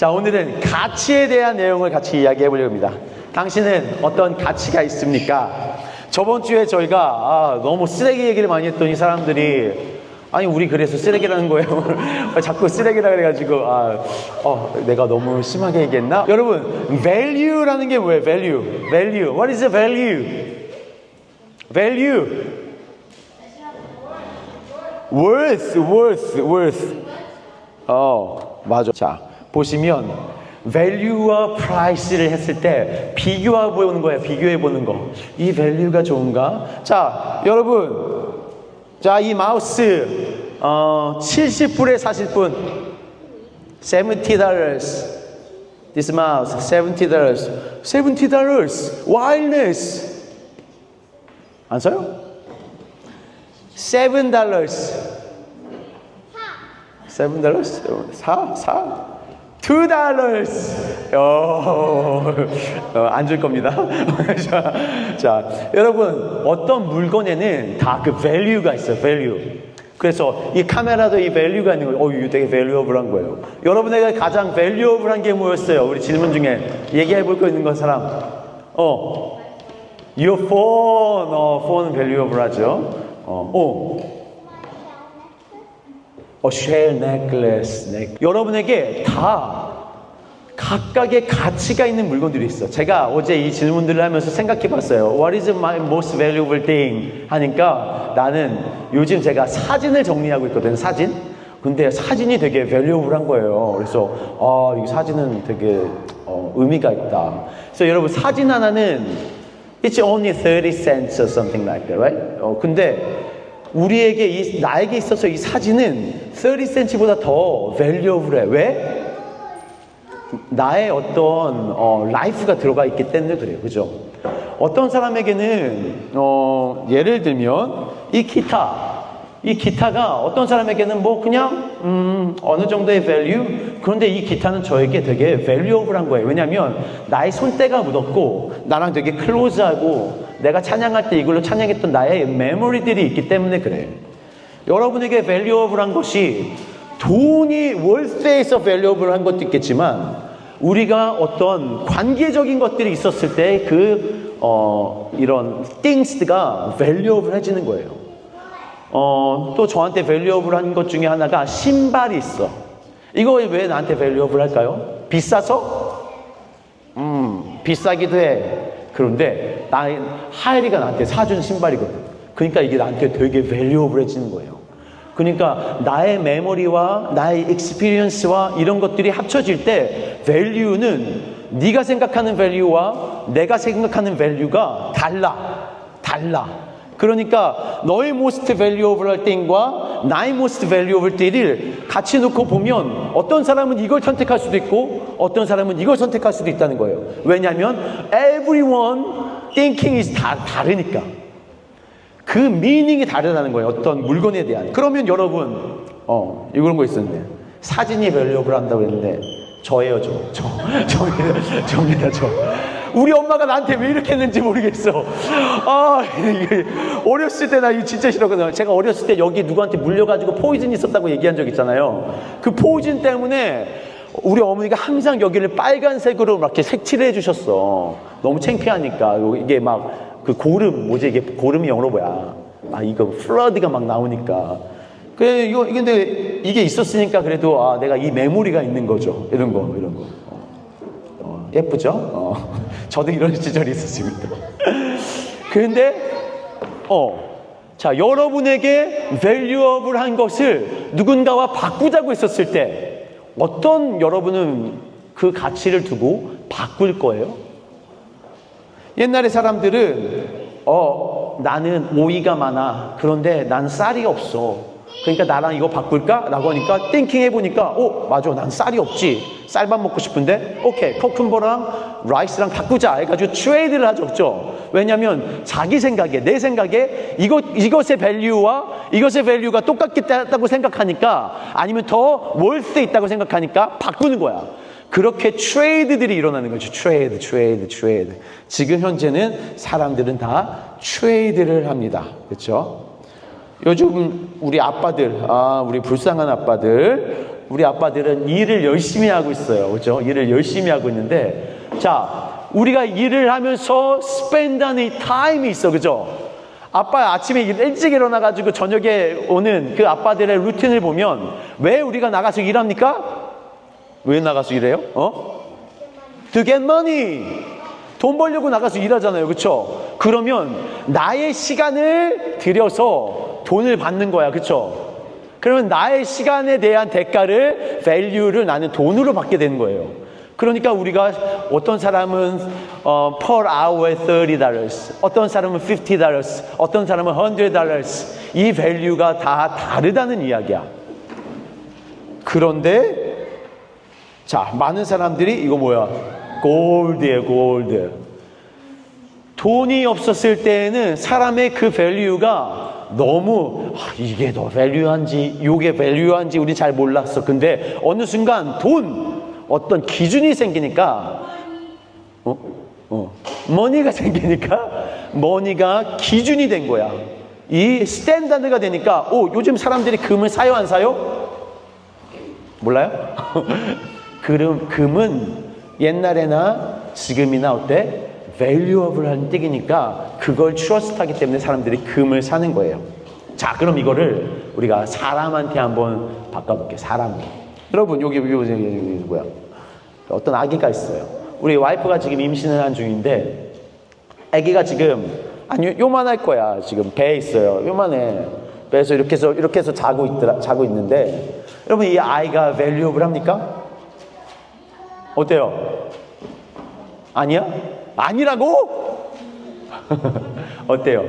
자, 오늘은 가치에 대한 내용을 같이 이야기해 보려고 합니다. 당신은 어떤 가치가 있습니까? 저번 주에 저희가 아, 너무 쓰레기 얘기를 많이 했더니 사람들이 아니 우리 그래서 쓰레기라는 거예요. 자꾸 쓰레기라 그래가지고 아, 어, 내가 너무 심하게 얘기했나? 여러분, value라는 게 뭐예요? value, value. What is the value? value. worth, worth, worth. 어, 맞아. 자, 보시면 value와 price를 했을 때 비교해 보는 거예요. 비교해 보는 거. 이 value가 좋은가? 자, 여러분. 자, 이 마우스 어, 70불에 사실 분 70달러스 This mouse, $70. $70. Wildness. 안 써요? $7. $7? 4? 4? Two dollars. 어, 어 안 줄 겁니다. 자, 여러분, 어떤 물건에는 다 그 value가 있어요, value. 그래서 이 카메라도 이 value가 있는 거예요. 어, 이거 되게 밸류어블한 거예요. 여러분에게 가장 밸류어블한 게 뭐였어요? 우리 질문 중에 얘기해 볼 거 있는 거 사람. 어, your phone. 어, phone 밸류어블하죠. 어, 어. 어, shell necklace. 네. 여러분에게 다 각각의 가치가 있는 물건들이 있어. 제가 어제 이 질문들을 하면서 생각해 봤어요. What is my most valuable thing? 하니까 나는 요즘 제가 사진을 정리하고 있거든, 사진. 근데 사진이 되게 valuable한 거예요. 그래서, 아, 이 사진은 되게 어, 의미가 있다. 그래서 여러분, 사진 하나는 It's only 30 cents or something like that, right? 어, 근데 우리에게 이 나에게 있어서 이 사진은 30cm보다 더 valuable해. 왜? 나의 어떤 어, 라이프가 들어가 있기 때문에 그래요. 그죠? 어떤 사람에게는 어, 예를 들면 이 기타 이 기타가 어떤 사람에게는 뭐 그냥 음, 어느 정도의 value 그런데 이 기타는 저에게 되게 valuable한 거예요. 왜냐하면 나의 손때가 묻었고 나랑 되게 클로즈하고 내가 찬양할 때 이걸로 찬양했던 나의 메모리들이 있기 때문에 그래. 여러분에게 valuable한 것이 돈이 월세에서 valuable한 것도 있겠지만 우리가 어떤 관계적인 것들이 있었을 때그 어, 이런 things가 valuable해지는 거예요. 어, 또 저한테 valuable한 것 중에 하나가 신발이 있어. 이거 왜 나한테 valuable 할까요? 비싸서? 음, 비싸기도 해. 그런데 나 하엘이가 나한테 사준 신발이거든. 그러니까 이게 나한테 되게 valuable해지는 거예요. 그러니까 나의 메모리와 나의 experience와 이런 것들이 합쳐질 때 value는 네가 생각하는 value와 내가 생각하는 value가 달라. 달라. 그러니까 너의 most valuable thing과 나의 most valuable thing을 같이 놓고 보면 어떤 사람은 이걸 선택할 수도 있고 어떤 사람은 이걸 선택할 수도 있다는 거예요. 왜냐하면 everyone thinking is 다 다르니까. 그 미닝이 다르다는 거예요. 어떤 물건에 대한. 그러면 여러분, 어, 이런 거 있었네. 사진이 밸류업을 한다고 했는데, 저예요, 저. 저. 저입니다, 저입니다, 저. 우리 엄마가 나한테 왜 이렇게 했는지 모르겠어. 아, 어렸을 때 나 이거 진짜 싫었거든요. 제가 어렸을 때 여기 누구한테 물려가지고 포이즌 있었다고 얘기한 적 있잖아요. 그 포이즌 때문에 우리 어머니가 항상 여기를 빨간색으로 막 이렇게 색칠을 해주셨어. 너무 창피하니까. 이게 막 그 고름, 뭐지 이게 고름이 영어로 뭐야. 아, 이거 플러드가 막 나오니까. 그래, 이거, 근데 이게 있었으니까 그래도 아, 내가 이 메모리가 있는 거죠. 이런 거, 이런 거. 어, 어, 예쁘죠? 어, 저도 이런 시절이 있었습니다. 그런데, 어, 자, 여러분에게 valuable 한 것을 누군가와 바꾸자고 했었을 때 어떤 여러분은 그 가치를 두고 바꿀 거예요? 옛날에 사람들은 어 나는 오이가 많아. 그런데 난 쌀이 없어. 그러니까 나랑 이거 바꿀까? 라고 하니까 띵킹 해보니까 어 맞아. 난 쌀이 없지. 쌀밥 먹고 싶은데? 오케이. 코쿤버랑 라이스랑 바꾸자. 해가지고 트레이드를 하죠. 왜냐하면 자기 생각에 내 생각에 이것, 이것의 밸류와 이것의 밸류가 똑같겠다고 생각하니까 아니면 더 월스 있다고 생각하니까 바꾸는 거야 그렇게 트레이드들이 일어나는 거죠. 트레이드, 트레이드, 트레이드. 지금 현재는 사람들은 다 트레이드를 합니다. 그렇죠? 요즘 우리 아빠들, 아, 우리 불쌍한 아빠들, 우리 아빠들은 일을 열심히 하고 있어요. 그죠? 일을 열심히 하고 있는데, 자, 우리가 일을 하면서 spend 하는 타임이 있어. 그죠? 아빠 아침에 일찍 일어나 가지고 저녁에 오는 그 아빠들의 루틴을 보면 왜 우리가 나가서 일합니까? 왜 나가서 일해요? 어? To get money. 돈 벌려고 나가서 일하잖아요. 그쵸? 그러면 나의 시간을 들여서 돈을 받는 거야. 그쵸? 그러면 나의 시간에 대한 대가를, value를 나는 돈으로 받게 되는 거예요. 그러니까 우리가 어떤 사람은 어, per hour에 30 dollars, 어떤 사람은 50 dollars, 어떤 사람은 100 dollars. 이 value가 다 다르다는 이야기야. 그런데 자, 많은 사람들이 이거 뭐야? 골드예요, 골드. 돈이 없었을 때에는 사람의 그 밸류가 너무 아, 이게 더 밸류한지 이게 밸류한지 우리 잘 몰랐어. 근데 어느 순간 돈 어떤 기준이 생기니까 어? 어. 머니가 생기니까 머니가 기준이 된 거야. 이 스탠다드가 되니까 오, 요즘 사람들이 금을 사요 안 사요? 몰라요? 금, 금은 옛날에나 지금이나 어때? valuable한 뜻이니까 그걸 트러스트하기 때문에 사람들이 금을 사는 거예요. 자, 그럼 이거를 우리가 사람한테 한번 바꿔볼게요. 사람. 여러분 여기 여기 여기, 여기 뭐야? 어떤 아기가 있어요. 우리 와이프가 지금 임신을 한 중인데 아기가 지금 아니 요만할 거야. 지금 배에 있어요. 요만해. 배에서 이렇게 해서 이렇게 해서 자고 있더라 자고 있는데 여러분 이 아이가 valuable 합니까? 어때요? 아니야? 아니라고? 어때요?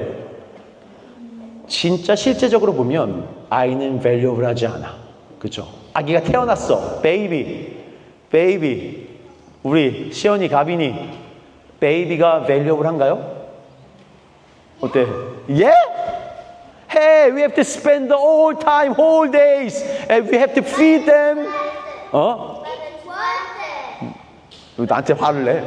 진짜 실제적으로 보면 아이는 valuable 하지 않아. 그죠? 아기가 태어났어. 베이비. 베이비. 우리 시연이 가빈이 베이비가 valuable 한가요? 어때? 예? Hey, we have to spend the whole time, whole days, and we have to feed them. 어? 왜 나한테 화를 내?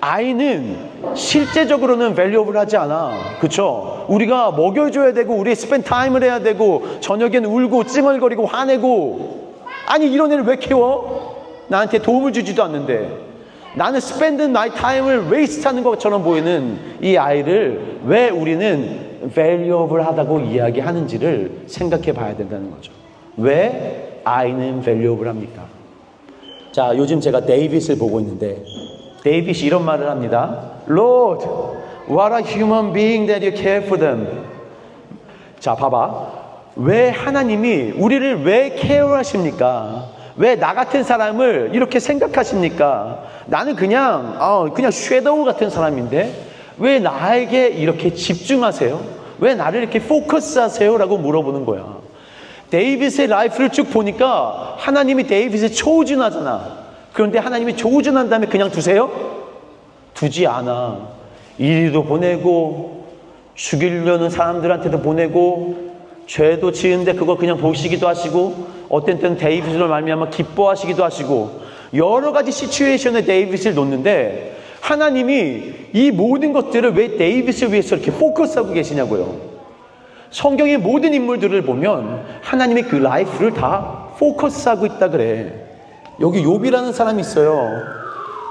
아이는 실제적으로는 밸류업을 하지 않아. 그쵸? 우리가 먹여줘야 되고, 우리 스펜 타임을 해야 되고, 저녁엔 울고, 찡얼거리고, 화내고. 아니, 이런 애를 왜 키워? 나한테 도움을 주지도 않는데. 나는 스펜드 나이 타임을 웨이스트 하는 것처럼 보이는 이 아이를 왜 우리는 밸류업을 하다고 이야기하는지를 생각해 봐야 된다는 거죠. 왜 아이는 밸류업을 합니까? 자, 요즘 제가 데이빗을 보고 있는데 데이빗이 이런 말을 합니다. Lord, what a human being that you care for them. 자, 봐봐. 왜 하나님이 우리를 왜 케어하십니까? 왜 나 같은 사람을 이렇게 생각하십니까? 나는 그냥 어, 그냥 쉐도우 같은 사람인데 왜 나에게 이렇게 집중하세요? 왜 나를 이렇게 포커스하세요?라고 물어보는 거야. 데이빗의 라이프를 쭉 보니까 하나님이 데이빗을 초우준하잖아. 그런데 하나님이 초우준한 다음에 그냥 두세요? 두지 않아. 이리도 보내고 죽이려는 사람들한테도 보내고 죄도 지은데 그거 그냥 보시기도 하시고 어떤 때는 데이빗을 말미암아 기뻐하시기도 하시고 여러 가지 시츄에이션에 데이빗을 놓는데 하나님이 이 모든 것들을 왜 데이빗을 위해서 이렇게 포커스하고 계시냐고요. 성경의 모든 인물들을 보면 하나님의 그 라이프를 다 포커스하고 있다 그래. 여기 욥이라는 사람이 있어요.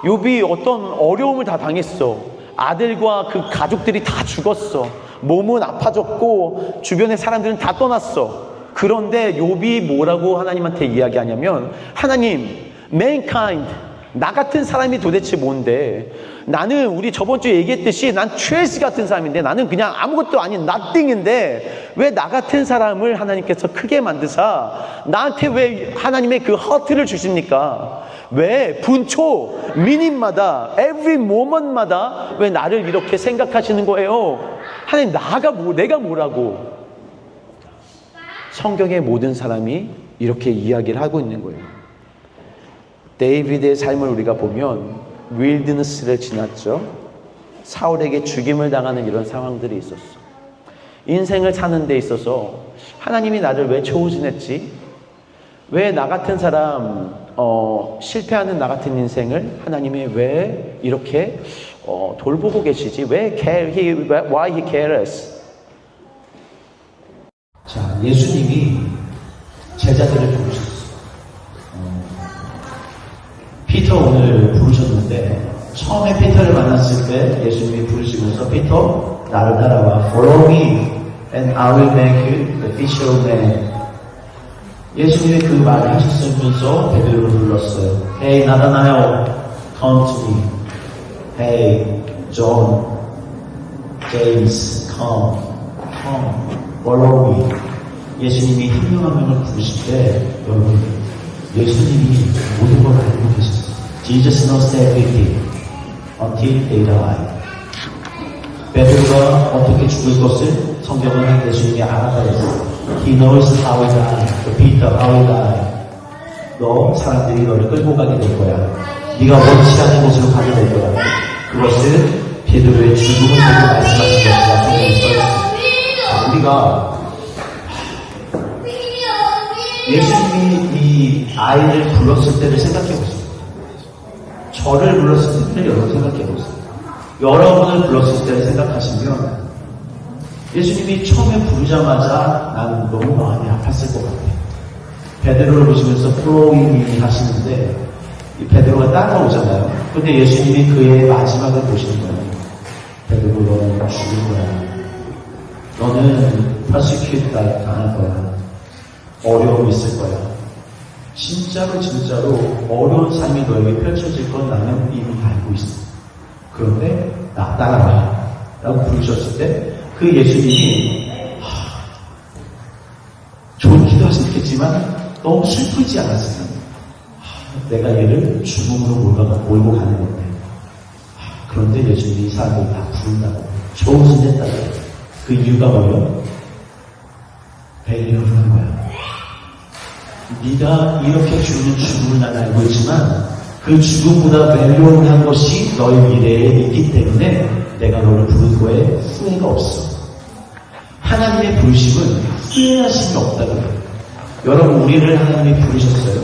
욥이 어떤 어려움을 다 당했어. 아들과 그 가족들이 다 죽었어. 몸은 아파졌고 주변의 사람들은 다 떠났어. 그런데 욥이 뭐라고 하나님한테 이야기하냐면 하나님, mankind 나 같은 사람이 도대체 뭔데? 나는 우리 저번 주에 얘기했듯이 난 트레스 같은 사람인데 나는 그냥 아무것도 아닌 nothing인데 왜 나 같은 사람을 하나님께서 크게 만드사 나한테 왜 하나님의 그 허트를 주십니까? 왜 분초 미닛마다 every moment마다 왜 나를 이렇게 생각하시는 거예요? 하나님 나가 뭐 내가 뭐라고? 성경의 모든 사람이 이렇게 이야기를 하고 있는 거예요. 데이비드의 삶을 우리가 보면 윌드너스를 지났죠. 사울에게 죽임을 당하는 이런 상황들이 있었어. 인생을 사는 데 있어서 하나님이 나를 왜 초우진했지? 왜 나 같은 사람 어, 실패하는 나 같은 인생을 하나님이 왜 이렇게 어, 돌보고 계시지? 왜 care, he, why he cares? 자, 예수님이 제자들을 부르셨어요. 어, 피터 오늘 부르셨 는데 처음에 피터를 만났을 때 예수님이 부르시면서 피터 나를 따라와 follow me and I will make you the fisher of men 예수님이 그 말을 하셨으면서 베드로를 불렀어요. Hey 나다나요 come to me Hey John James come come follow me 예수님이 한 명 한 명을 부르실 때 여러분 예수님이 모든 걸 알고 계셨어요. Jesus knows everything until they die. 베드로가 어떻게 죽을 것을 성경은 예수님이 알아가 있어요. He knows how to die. 그 Peter, how to die. 너 사람들이 너를 끌고 가게 될 거야. 네가 원치 않은 곳으로 가게 될 거야. 그것을 베드로의 죽음을 보고 말씀하신 것이라 써있어요. 우리가 예수님이 이 아이를 불렀을 때를 생각해 보세요. 저를 불렀을 때를 여러분 생각해 보세요. 여러분을 불렀을 때를 생각하시면 예수님이 처음에 부르자마자 나는 너무 마음이 아팠을 것 같아요. 베드로를 보시면서 플로잉이 하시는데 이 베드로가 따라오잖아요. 근데 예수님이 그의 마지막을 보시는 거예요. 베드로 너는 죽을 거야. 너는 퍼시큐트 당할 거야. 어려움이 있을 거야. 진짜로 진짜로 어려운 삶이 너에게 펼쳐질 건 나는 이미 알고 있어. 그런데 나 따라와. 라고 부르셨을 때 그 예수님이 하, 좋은 기도 하셨겠지만 너무 슬프지 않았으면 하, 내가 얘를 죽음으로 몰고, 몰고 가는 건데 하, 그런데 예수님이 이 사람을 다 부른다고 조우승했다고 그 이유가 뭐예요? 배려를 한 거야. 네가 이렇게 죽는 죽음을 난 알고 있지만 그 죽음보다 밸류한 것이 너의 미래에 있기 때문에 내가 너를 부른 거에 후회가 없어. 하나님의 부르심은 후회하심이 없다고 해요. 여러분 우리를 하나님이 부르셨어요.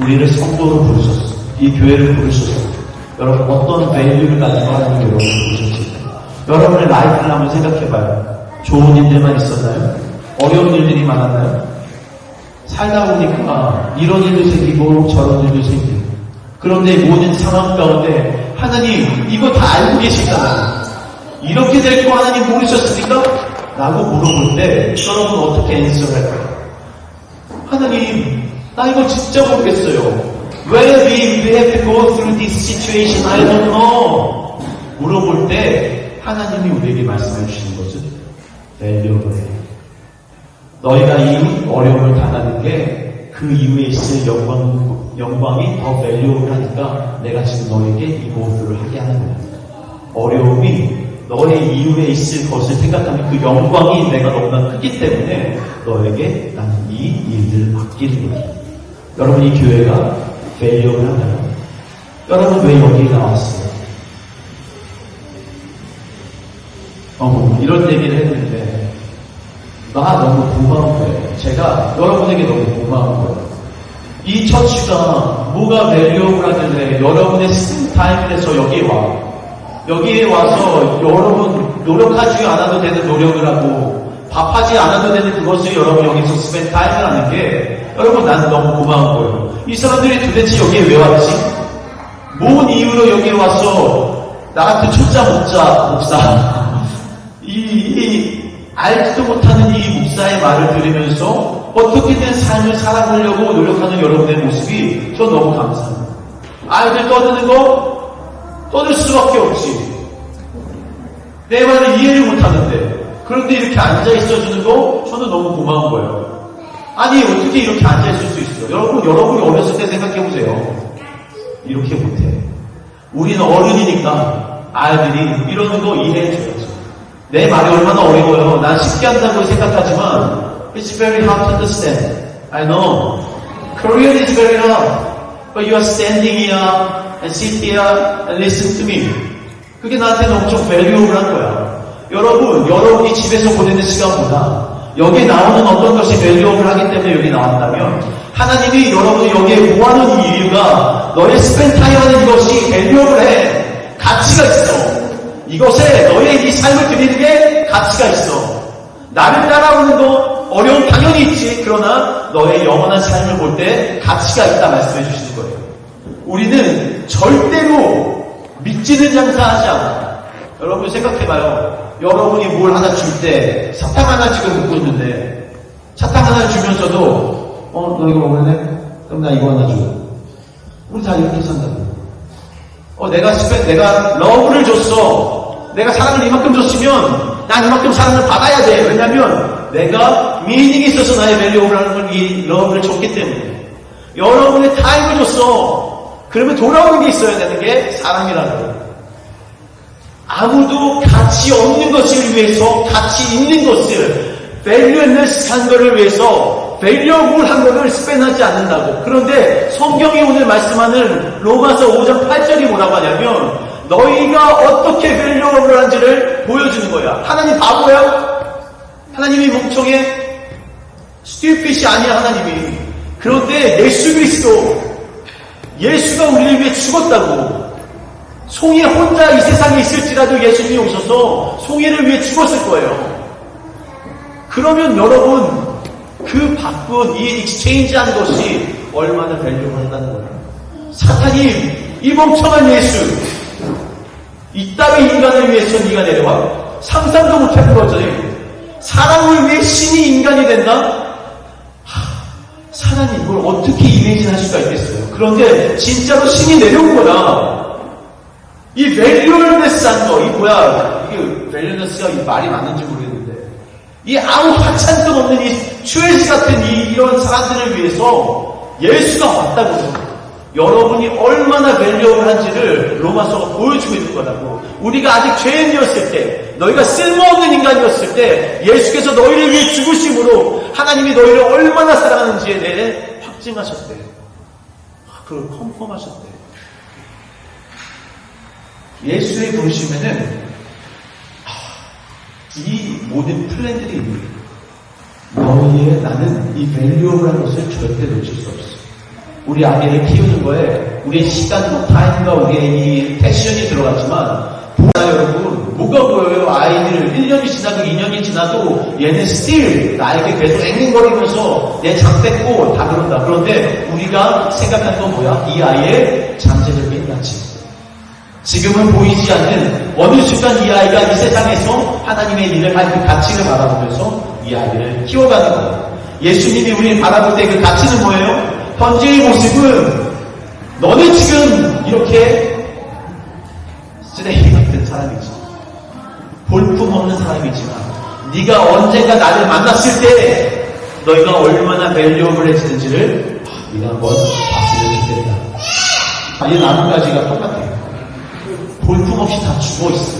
우리를 성도로 부르셨어요. 이 교회를 부르셨어요. 여러분 어떤 밸류를 가지고 하나님이 여러분을 부르셨을까요? 여러분의 라이프를 한번 생각해봐요. 좋은 일들만 있었나요? 어려운 일들이 많았나요? 살다 보니까 이런 일도 생기고 저런 일도 생기고 그런데 모든 상황 가운데 하나님 이거 다 알고 계시잖아요 이렇게 될 거 하나님 모르셨습니까? 라고 물어볼 때 여러분 어떻게 앤서를 할까요? 하나님 나 이거 진짜 모르겠어요. Where we, we have to go through this situation? I don't know. 물어볼 때 하나님이 우리에게 말씀해 주시는 것은 밸류를 해 너희가 이 어려움을 당 하는 게그 이후에 있을 영광, 영광이 더 밸류하니까 내가 지금 너에게 이 고수를 하게 하는 거야. 어려움이 너의 이후에 있을 것을 생각하면 그 영광이 내가 너무나 크기 때문에 너에게 나는 이 일들을 맡기는 거야. 여러분 이 교회가 밸류를 하나요? 여러분 왜 여기에 나왔어요? 어, 이런 얘기를 했는데 나 너무 고마운 거예요. 제가 여러분에게 너무 고마운 거예요. 이 처치가 뭐가 하길래 여러분의 스타임에서 여기에 와. 여기에 와서 여러분 노력하지 않아도 되는 노력을 하고 밥하지 않아도 되는 그것을 여러분 여기서 스펜 타임을 하는 게 여러분 나는 너무 고마운 거예요. 이 사람들이 도대체 여기에 왜 왔지? 뭔 이유로 여기에 와서 나 같은 초짜 목자, 목사 이, 이 알지도 못하는 이 목사의 말을 들으면서 어떻게든 삶을 살아보려고 노력하는 여러분의 모습이 저 너무 감사합니다. 아이들 떠드는 거 떠들 수밖에 없지. 내 말을 이해를 못하는데 그런데 이렇게 앉아 있어주는 거 저는 너무 고마운 거예요. 아니 어떻게 이렇게 앉아 있을 수 있어? 여러분 여러분이 어렸을 때 생각해 보세요. 이렇게 못해. 우리는 어른이니까 아이들이 이러는 거 이해해줘야죠. 내 말이 얼마나 어려워요. 난 쉽게 한다고 생각하지만 it's very hard to understand. I know. Korean is very hard. But you are standing here and sit here and listen to me. 그게 나한테는 엄청 밸류업을 한 거야. 여러분, 여러분이 집에서 보내는 시간보다 여기에 나오는 어떤 것이 밸류업을 하기 때문에 여기 나왔다면 하나님이 여러분이 여기에 모아놓은 이유가 너의 스펜타임 하는 이것이 밸류업을 해. 가치가 있어. 이것에 너의 이 삶을 드리는 게 가치가 있어. 나를 따라오는 거 어려움 당연히 있지. 그러나 너의 영원한 삶을 볼 때 가치가 있다 말씀해 주시는 거예요. 우리는 절대로 믿지는 장사하지 않아. 여러분 생각해봐요. 여러분이 뭘 하나 줄 때 사탕 하나 지금 먹고 있는데 사탕 하나 주면서도 어 너 이거 먹을래? 그럼 나 이거 하나 줘. 우리 다 이렇게 산다고. 어 내가 스페 내가 러브를 줬어. 내가 사랑을 이만큼 줬으면 난 이만큼 사랑을 받아야 돼. 왜냐면 내가 미닝이 있어서 나의 밸류업을 하는 건 이 러브를 줬기 때문에. 여러분의 타임을 줬어. 그러면 돌아오는 게 있어야 되는 게 사랑이라는 거예요. 아무도 가치 없는 것을 위해서 가치 있는 것을 밸류레스한 것을 위해서 밸류able 한 것을 스펜하지 않는다고. 그런데 성경이 오늘 말씀하는 로마서 5장 8절이 뭐라고 하냐면 너희가 어떻게 밸류able 한지를 보여주는 거야. 하나님 바보야? 하나님이 멍청해? 스튜핏이 아니야 하나님이. 그런데 예수 그리스도 예수가 우리를 위해 죽었다고. 송이 혼자 이 세상에 있을지라도 예수님이 오셔서 송이를 위해 죽었을 거예요. 그러면 여러분 그 바꾼 이 익스체인지 한 것이 얼마나 밸류가 한다는 거예요. 사탄이 이 멍청한 예수 이 땅의 인간을 위해서 네가 내려와 상상도 못할 거지. 사람을 위해 신이 인간이 된다? 사람이 이걸 어떻게 이미지할 수가 있겠어요? 그런데 진짜로 신이 내려온 거다. 이 밸류얼네스한 거, 이 뭐야, 이게 밸류얼네스가 이 말이 맞는지 모르겠는데, 이 아무 하찮도 없는 이 추에스 같은 이, 이런 사람들을 위해서 예수가 왔다고. 여러분이 얼마나 밸류얼한지를 로마서가 보여주고 있는 거라고. 우리가 아직 죄인이었을 때, 너희가 쓸모없는 인간이었을 때, 예수께서 너희를 위해 죽으심으로 하나님이 너희를 얼마나 사랑하는지에 대해 확증하셨대. 그걸 컨펌하셨대. 예수의 부르시면은 이 모든 플랜들이 있는 너희의 나는 이 밸류어블한 것을 절대 놓칠 수 없어. 우리 아이를 키우는 거에 우리의 시간과 타임과 우리의 이 패션이 들어갔지만 보아 여러분 뭐가 보여요? 아이들 1년이 지나고 2년이 지나도 얘는 still 나에게 계속 앵앵거리면서 내장 뺏고 다 그런다. 그런데 우리가 생각하는 건 뭐야? 이 아이의 잠재적인 가치. 지금은 보이지 않는 어느 순간 이 아이가 이 세상에서 하나님의 일을 할 그 가치를 바라보면서 이 아이를 키워가는 거예요. 예수님이 우리를 바라볼 때 그 가치는 뭐예요? 현재의 모습은 너는 지금 이렇게 쓰레기 같은 사람이지. 볼품없는 사람이지만 네가 언젠가 나를 만났을 때 너희가 얼마나 밸류업을해지는지를 네가 한번 봤으면 좋겠다. 아, 이 나뭇가지가 똑같아요. 볼품 없이 다 죽어 있어.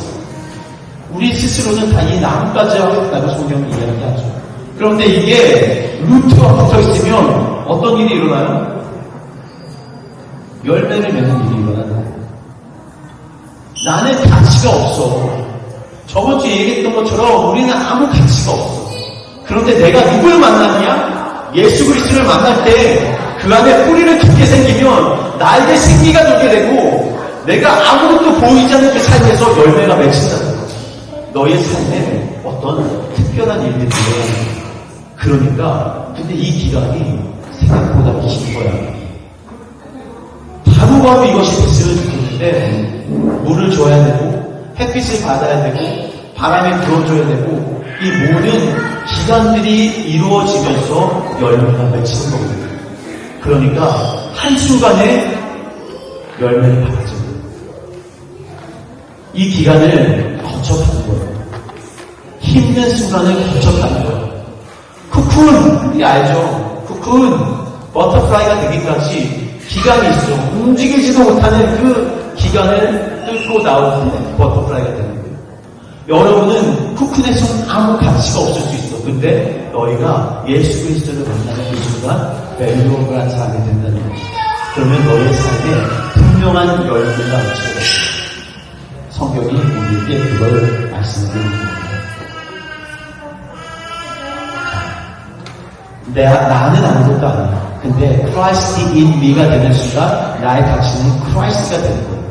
우리 스스로는 다 이 나뭇가지와 같다고 성경이 이야기하죠. 그런데 이게 루트가 붙어 있으면 어떤 일이 일어나요? 열매를 맺는 일이 일어나요. 나는 가치가 없어. 저번 주에 얘기했던 것처럼 우리는 아무 가치가 없어. 그런데 내가 누굴 만났냐? 예수 그리스도를 만날 때 그 안에 뿌리를 깊게 생기면 나에게 생기가 돌게 되고 내가 아무것도 보이지 않는 그 삶에서 열매가 맺힌다는 거지. 너의 삶에 어떤 특별한 일들이 일어나는 그러니까 근데 이 기간이 생각보다 긴 거야. 바로바로 이것이 됐으면 좋겠는데 물을 줘야 되고 햇빛을 받아야 되고 바람에 불어줘야 되고 이 모든 기간들이 이루어지면서 열매가 맺히는 거거든요. 그러니까 한순간에 열매를 받아줘. 이 기간을 거쳐가는 거예요. 힘든 순간을 거쳐가는 거예요. 쿠쿤, 이 알죠? 쿠쿤, 버터플라이가 되기까지 기간이 있어. 움직이지도 못하는 그 기간을 뚫고 나오는 버터플라이가 되는 거예요. 여러분은 쿠쿤에서는 아무 가치가 없을 수 있어. 근데 너희가 예수 그리스도를 만나는 그 순간 밸류업을한 사람이 된다는 거죠. 그러면 너의 삶에 분명한 열매가 됩니다. 성경이 우리에게 그걸 말씀드리는 겁니다. 내, 나는 아무것도 아니야. 근데 크라이스트 in me가 되는 순간 나의 가치는 크라이스트가 되는 거예요.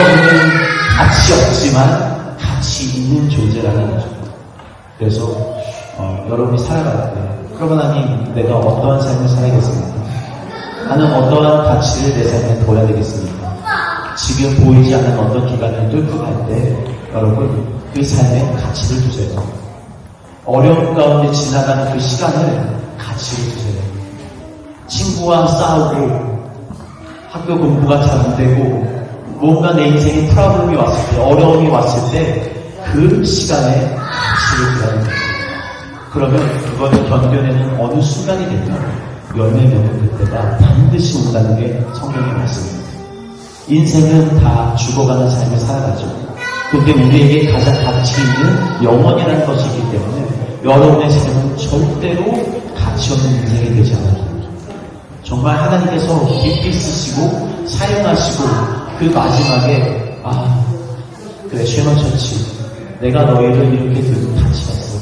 여러분은 가치 없지만 가치 있는 존재라는 거죠. 그래서 어, 여러분이 살아갈 때 그러면 하나님 내가 어떠한 삶을 살아야겠습니까? 나는 어떠한 가치를 내 삶에 둬야 되겠습니까? 지금 보이지 않는 어떤 기간을 뚫고 갈 때 여러분 그 삶에 가치를 두세요. 어려움 가운데 지나가는 그 시간을 가치를 두세요. 친구와 싸우고 학교 공부가 잘 안 되고 뭔가 내 인생에 프로블럼이 왔을 때 어려움이 왔을 때 그 시간에 가치를 두라는 거예요. 그러면 그거를 견뎌내는 어느 순간이 되면 열매 맺는 그때가 반드시 온다는 게 성경의 말씀입니다. 인생은 다 죽어가는 삶을 살아가죠. 근데 우리에게 가장 가치 있는 영원이라는 것이기 때문에 여러분의 삶은 절대로 가치 없는 인생이 되지 않아요. 정말 하나님께서 깊이 쓰시고 사용하시고 그 마지막에 아 그래 쉐너처치 내가 너희를 이렇게 들고 같이 갔어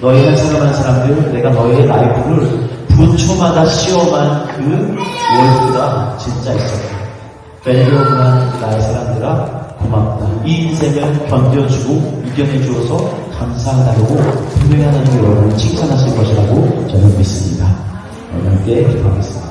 너희 한 사람 한 사람들 내가 너희의 라이프를 분초마다 시험한 그 월드가 진짜 있었다 밸류한 나의 사람들아 고맙다. 이 인생을 견뎌주고 이겨내주어서 감사하다고 분명히 하나님 여러분을 칭찬하실 것이라고 저는 믿습니다. 여러분께 기도하겠습니다